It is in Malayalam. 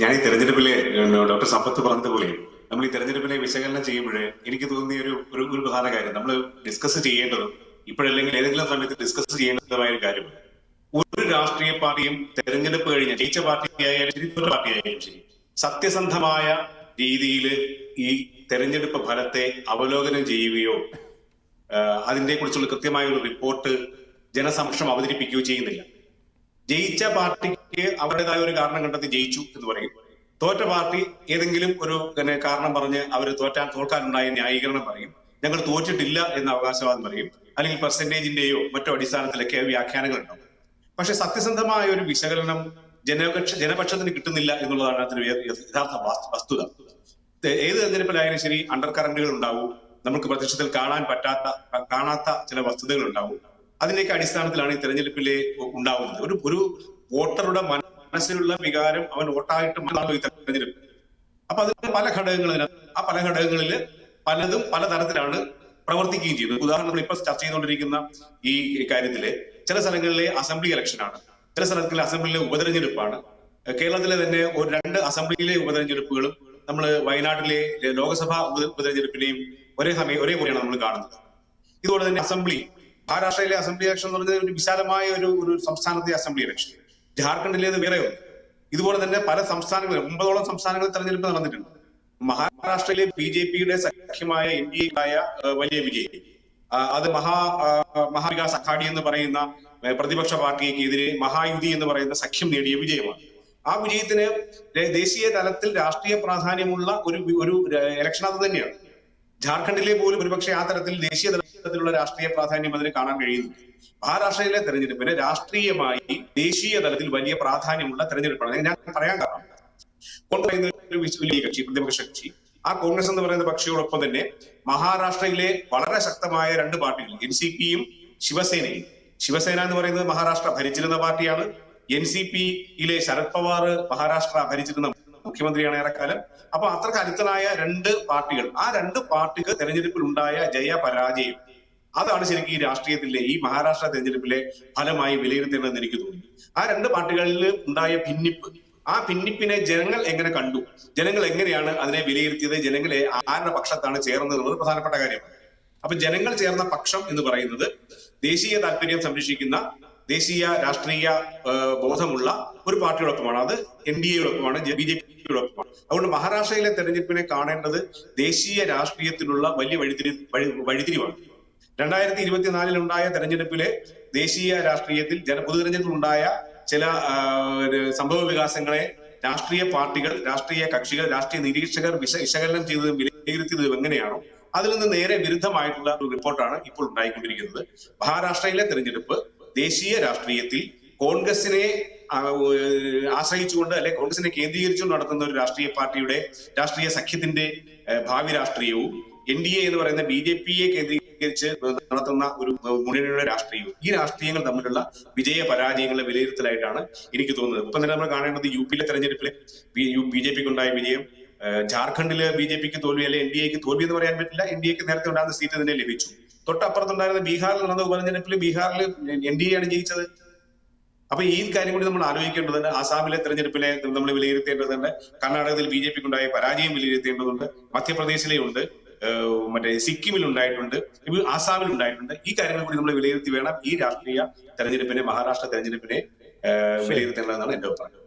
ഞാൻ ഈ തെരഞ്ഞെടുപ്പിലെ ഡോക്ടർ സമ്പത്ത് പറഞ്ഞതുപോലെ നമ്മൾ ഈ തെരഞ്ഞെടുപ്പിനെ വിശകലനം ചെയ്യുമ്പോഴേ എനിക്ക് തോന്നിയ ഒരു ഒരു പ്രധാന കാര്യം. നമ്മൾ ഡിസ്കസ് ചെയ്യേണ്ടതും ഇപ്പോഴല്ലെങ്കിൽ ഏതെങ്കിലും സമയത്ത് ഡിസ്കസ് ചെയ്യേണ്ടതുമായ ഒരു കാര്യമാണ്. ഒരു രാഷ്ട്രീയ പാർട്ടിയും തെരഞ്ഞെടുപ്പ് കഴിഞ്ഞ ജയിച്ച പാർട്ടി ആയാലും ശരി തോറ്റ പാർട്ടി ആയാലും ശരി സത്യസന്ധമായ രീതിയിൽ ഈ തെരഞ്ഞെടുപ്പ് ഫലത്തെ അവലോകനം ചെയ്യുകയോ അതിനെ കുറിച്ചുള്ള കൃത്യമായ ഒരു റിപ്പോർട്ട് ജനസമക്ഷം അവതരിപ്പിക്കുകയോ ചെയ്യുന്നില്ല. ജയിച്ച പാർട്ടിക്ക് അവരുടേതായ ഒരു കാരണം കണ്ടെത്തി ജയിച്ചു എന്ന് പറയും. തോറ്റ പാർട്ടി ഏതെങ്കിലും ഒരു പിന്നെ കാരണം പറഞ്ഞ് അവർ തോറ്റാൻ തോൽക്കാനുണ്ടായ ന്യായീകരണം പറയും. ഞങ്ങൾ തോറ്റിട്ടില്ല എന്ന അവകാശവാദം പറയും. അല്ലെങ്കിൽ പെർസെന്റേജിന്റെയോ മറ്റോ അടിസ്ഥാനത്തിലൊക്കെ വ്യാഖ്യാനങ്ങൾ ഉണ്ടാവും പക്ഷെ സത്യസന്ധമായ ഒരു വിശകലനം ജനപക്ഷ ജനപക്ഷത്തിന് കിട്ടുന്നില്ല എന്നുള്ളതാണ് അതിന് യഥാർത്ഥ വസ്തുത. ഏത് തെരഞ്ഞെടുപ്പിലായാലും ശരി അണ്ടർ കറന്റുകൾ ഉണ്ടാവും. നമുക്ക് പ്രത്യക്ഷത്തിൽ കാണാൻ പറ്റാത്ത കാണാത്ത ചില വസ്തുതകൾ ഉണ്ടാവും. അതിന്റെയൊക്കെ അടിസ്ഥാനത്തിലാണ് ഈ തെരഞ്ഞെടുപ്പിലെ ഉണ്ടാവുന്നത്. ഒരു ഒരു വോട്ടറുടെ മനസ്സിലുള്ള വികാരം അവൻ വോട്ടായിട്ട് മാറുന്നു ഈ തെരഞ്ഞെടുപ്പ്. അപ്പൊ അതിന് പല ഘടകങ്ങൾ ആ പല ഘടകങ്ങളിൽ പലതും പലതരത്തിലാണ് പ്രവർത്തിക്കുകയും ചെയ്യുന്നത്. ഉദാഹരണം ഇപ്പൊ ചർച്ച ചെയ്തുകൊണ്ടിരിക്കുന്ന ഈ കാര്യത്തിൽ ചില സ്ഥലങ്ങളിലെ അസംബ്ലി ഇലക്ഷനാണ്. ചില സ്ഥലങ്ങളിലെ അസംബ്ലിയിലെ ഉപതെരഞ്ഞെടുപ്പാണ്. കേരളത്തിലെ തന്നെ ഒരു രണ്ട് അസംബ്ലിയിലെ ഉപതെരഞ്ഞെടുപ്പുകളും നമ്മൾ വയനാട്ടിലെ ലോക്സഭാ ഉപ- ഉപതെരഞ്ഞെടുപ്പിനെയും ഒരേ സമയം ഒരേപോലെയാണ് നമ്മൾ കാണുന്നത്. ഇതുപോലെ തന്നെ അസംബ്ലി മഹാരാഷ്ട്രയിലെ അസംബ്ലി ഇലക്ഷൻ എന്ന് പറഞ്ഞത് ഒരു വിശാലമായ ഒരു ഒരു സംസ്ഥാനത്തെ അസംബ്ലി ഇലക്ഷൻ ജാർഖണ്ഡിലേത് വേറെ ഒന്ന് ഇതുപോലെ തന്നെ പല സംസ്ഥാനങ്ങളിൽ ഒമ്പതോളം സംസ്ഥാനങ്ങളിൽ തെരഞ്ഞെടുപ്പ് നടന്നിട്ടുണ്ട്. മഹാരാഷ്ട്രയിലെ ബി ജെ പിയുടെ സഖ്യമായ എൻ ഡി എക്കായ വലിയ വിജയം. അത് മഹാ മഹാവികാസ് അഖാഡി എന്ന് പറയുന്ന പ്രതിപക്ഷ പ്രതിപക്ഷ പാർട്ടിക്കെതിരെ മഹായുതി എന്ന് പറയുന്ന സഖ്യം നേടിയ വിജയമാണ്. ആ വിജയത്തിന് ദേശീയ തലത്തിൽ രാഷ്ട്രീയ പ്രാധാന്യമുള്ള ഒരു ഒരു ഇലക്ഷൻ അത് തന്നെയാണ്. ജാർഖണ്ഡിലെ പോലും ഒരുപക്ഷെ ആ തരത്തിൽ ദേശീയ തലത്തിലുള്ള രാഷ്ട്രീയ പ്രാധാന്യം അതിന് കാണാൻ കഴിയുന്നു. മഹാരാഷ്ട്രയിലെ തെരഞ്ഞെടുപ്പിന് രാഷ്ട്രീയമായി ദേശീയ തലത്തിൽ വലിയ പ്രാധാന്യമുള്ള തെരഞ്ഞെടുപ്പാണ്. ഞാൻ പറയാൻ കാരണം കോൺഗ്രസ് ഒരു വലിയ കക്ഷി പ്രതിപക്ഷ കക്ഷി. ആ കോൺഗ്രസ് എന്ന് പറയുന്ന കക്ഷിയോടൊപ്പം തന്നെ മഹാരാഷ്ട്രയിലെ വളരെ ശക്തമായ രണ്ട് പാർട്ടികൾ എൻ സി പിയും ശിവസേനയും. ശിവസേന എന്ന് പറയുന്നത് മഹാരാഷ്ട്ര ഭരിച്ചിരുന്ന പാർട്ടിയാണ്. എൻ സി പിയിലെ ശരത് പവാർ മഹാരാഷ്ട്ര ഭരിച്ചിരുന്ന മുഖ്യമന്ത്രിയാണ് ഏറെക്കാലം. അപ്പൊ അത്ര കരുത്തനായ രണ്ട് പാർട്ടികൾ ആ രണ്ട് പാർട്ടിക്ക് തെരഞ്ഞെടുപ്പിൽ ഉണ്ടായ ജയ പരാജയം അതാണ് ശരിക്കും ഈ രാഷ്ട്രീയത്തിലെ ഈ മഹാരാഷ്ട്ര തെരഞ്ഞെടുപ്പിലെ ഫലമായി വിലയിരുത്തേണ്ടതെന്ന് എനിക്ക് തോന്നി ആ രണ്ട് പാർട്ടികളിൽ ഉണ്ടായ ഭിന്നിപ്പ് ആ ഭിന്നിപ്പിനെ ജനങ്ങൾ എങ്ങനെ കണ്ടു? ജനങ്ങൾ എങ്ങനെയാണ് അതിനെ വിലയിരുത്തിയത്? ജനങ്ങളെ ആരുടെ പക്ഷത്താണ് ചേർന്നത് എന്നുള്ളത് പ്രധാനപ്പെട്ട കാര്യമാണ്. അപ്പൊ ജനങ്ങൾ ചേർന്ന പക്ഷം എന്ന് പറയുന്നത് ദേശീയ താല്പര്യം സംരക്ഷിക്കുന്ന ദേശീയ രാഷ്ട്രീയ ബോധമുള്ള ഒരു പാർട്ടിയോടൊപ്പമാണ്. അത് എൻ ഡി എയോടൊപ്പമാണ് ബി ജെ പിയോടൊപ്പമാണ്. അതുകൊണ്ട് മഹാരാഷ്ട്രയിലെ തെരഞ്ഞെടുപ്പിനെ കാണേണ്ടത് ദേശീയ രാഷ്ട്രീയത്തിലുള്ള വലിയ വഴിതിരി വഴിതിരിവാണ്. രണ്ടായിരത്തി ഇരുപത്തിനാലിൽ ഉണ്ടായ തെരഞ്ഞെടുപ്പിലെ ദേശീയ രാഷ്ട്രീയത്തിൽ ജന പൊതുതെരഞ്ഞെടുപ്പിൽ ഉണ്ടായ ചില സംഭവ വികാസങ്ങളെ രാഷ്ട്രീയ പാർട്ടികൾ രാഷ്ട്രീയ കക്ഷികൾ രാഷ്ട്രീയ നിരീക്ഷകർ വിശ വിശകലനം ചെയ്തതും വിലയിരുത്തിയതും എങ്ങനെയാണോ അതിൽ നിന്ന് നേരെ വിരുദ്ധമായിട്ടുള്ള ഒരു റിപ്പോർട്ടാണ് ഇപ്പോൾ ഉണ്ടായിക്കൊണ്ടിരിക്കുന്നത്. മഹാരാഷ്ട്രയിലെ തെരഞ്ഞെടുപ്പ് ദേശീയ രാഷ്ട്രീയത്തിൽ കോൺഗ്രസിനെ ആശ്രയിച്ചുകൊണ്ട് അല്ലെ കോൺഗ്രസിനെ കേന്ദ്രീകരിച്ചുകൊണ്ട് നടത്തുന്ന ഒരു രാഷ്ട്രീയ പാർട്ടിയുടെ രാഷ്ട്രീയ സഖ്യത്തിന്റെ ഭാവി രാഷ്ട്രീയവും എൻ ഡി എ എന്ന് പറയുന്ന ബി ജെ പിയെ കേന്ദ്രീകരിച്ച് നടത്തുന്ന ഒരു മുന്നണിയുടെ രാഷ്ട്രീയവും ഈ രാഷ്ട്രീയങ്ങൾ തമ്മിലുള്ള വിജയ പരാജയങ്ങളുടെ വിലയിരുത്തലായിട്ടാണ് എനിക്ക് തോന്നുന്നത്. ഇപ്പം തന്നെ നമ്മൾ കാണേണ്ടത് യു പിയിലെ തെരഞ്ഞെടുപ്പിൽ ബി ജെ പിക്ക് ഉണ്ടായ വിജയം ജാർഖണ്ഡിൽ ബി ജെ പിക്ക് തോൽവി അല്ലെ എൻ ഡി എക്ക് തോൽവി എന്ന് പറയാൻ പറ്റില്ല. എൻ ഡി എക്ക് നേരത്തെ ഉണ്ടാകുന്ന സീറ്റ് തന്നെ ലഭിച്ചു. തൊട്ടപ്പുറത്തുണ്ടായിരുന്ന ബീഹാറിൽ നടന്ന ഉപതെരഞ്ഞെടുപ്പിൽ ബീഹാറിൽ എൻ ഡി എ ആണ് ജയിച്ചത്. അപ്പൊ ഈ കാര്യം കൂടി നമ്മൾ ആലോചിക്കേണ്ടതുണ്ട്. ആസാമിലെ തെരഞ്ഞെടുപ്പിനെ നമ്മൾ വിലയിരുത്തേണ്ടതുണ്ട്. കർണാടകത്തിൽ ബി ജെ പിക്ക് ഉണ്ടായ പരാജയം വിലയിരുത്തേണ്ടതുണ്ട്. മധ്യപ്രദേശിലെ ഉണ്ട് മറ്റേ സിക്കിമിൽ ഉണ്ടായിട്ടുണ്ട് ആസാമിൽ ഉണ്ടായിട്ടുണ്ട് ഈ കാര്യങ്ങൾ കൂടി നമ്മൾ വിലയിരുത്തി വേണം ഈ രാഷ്ട്രീയ തെരഞ്ഞെടുപ്പിനെ മഹാരാഷ്ട്ര തെരഞ്ഞെടുപ്പിനെ വിലയിരുത്തേണ്ടതെന്നാണ് എന്റെ അഭിപ്രായം.